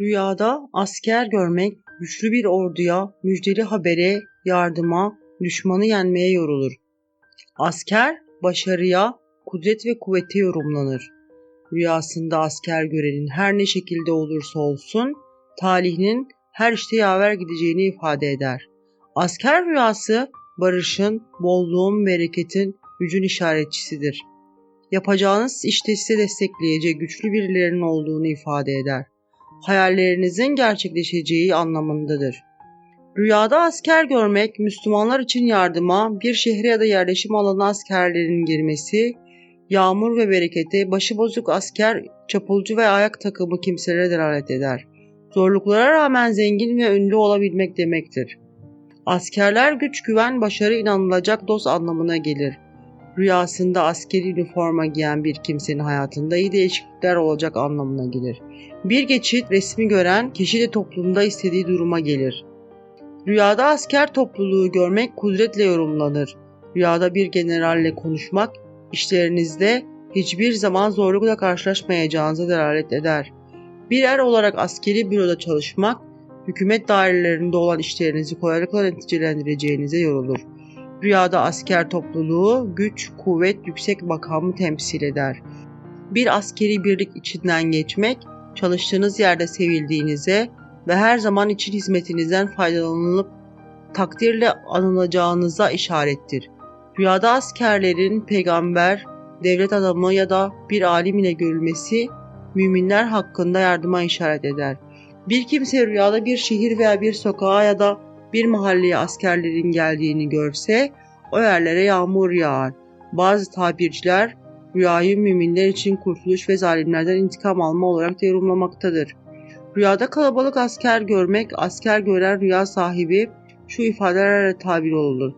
Rüyada asker görmek güçlü bir orduya, müjdeli habere, yardıma, düşmanı yenmeye yorulur. Asker başarıya, kudret ve kuvvete yorumlanır. Rüyasında asker görenin her ne şekilde olursa olsun talihinin her işte yaver gideceğini ifade eder. Asker rüyası barışın, bolluğun, bereketin, gücün işaretçisidir. Yapacağınız işte size destekleyecek güçlü birilerinin olduğunu ifade eder. Hayallerinizin gerçekleşeceği anlamındadır. Rüyada asker görmek, Müslümanlar için yardıma, bir şehre ya da yerleşim alanına askerlerin girmesi, yağmur ve berekete, başıbozuk asker, çapulcu ve ayak takımı kimselere delalet eder. Zorluklara rağmen zengin ve ünlü olabilmek demektir. Askerler güç, güven, başarı inanılacak dost anlamına gelir. Rüyasında askeri üniforma giyen bir kimsenin hayatında iyi değişiklikler olacak anlamına gelir. Bir geçit resmi gören kişi de toplumda istediği duruma gelir. Rüyada asker topluluğu görmek kudretle yorumlanır. Rüyada bir generalle konuşmak işlerinizde hiçbir zaman zorlukla karşılaşmayacağınıza delalet eder. Bir er olarak askeri büroda çalışmak, hükümet dairelerinde olan işlerinizi kolaylıkla neticelendireceğinize yorulur. Rüyada asker topluluğu güç, kuvvet, yüksek makamı temsil eder. Bir askeri birlik içinden geçmek, çalıştığınız yerde sevildiğinize ve her zaman için hizmetinizden faydalanılıp takdirle anılacağınıza işarettir. Rüyada askerlerin peygamber, devlet adamı ya da bir alim ile görülmesi müminler hakkında yardıma işaret eder. Bir kimse rüyada bir şehir veya bir sokağa ya da bir mahalleye askerlerin geldiğini görse o yerlere yağmur yağar. Bazı tabirciler rüyayı müminler için kurtuluş ve zalimlerden intikam alma olarak da yorumlamaktadır. Rüyada kalabalık asker görmek, asker gören rüya sahibi şu ifadelerle tabir olunur.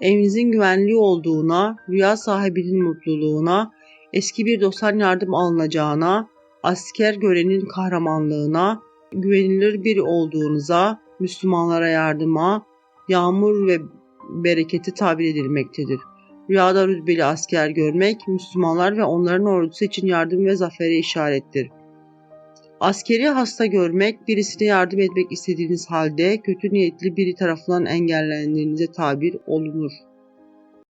Evinizin güvenli olduğuna, rüya sahibinin mutluluğuna, eski bir dosttan yardım alınacağına, asker görenin kahramanlığına, güvenilir biri olduğunuza, Müslümanlara yardıma, yağmur ve bereketi tabir edilmektedir. Rüyada rütbeli asker görmek, Müslümanlar ve onların ordusu için yardım ve zafere işarettir. Askeri hasta görmek, birisine yardım etmek istediğiniz halde kötü niyetli biri tarafından engellendiğinize tabir olunur.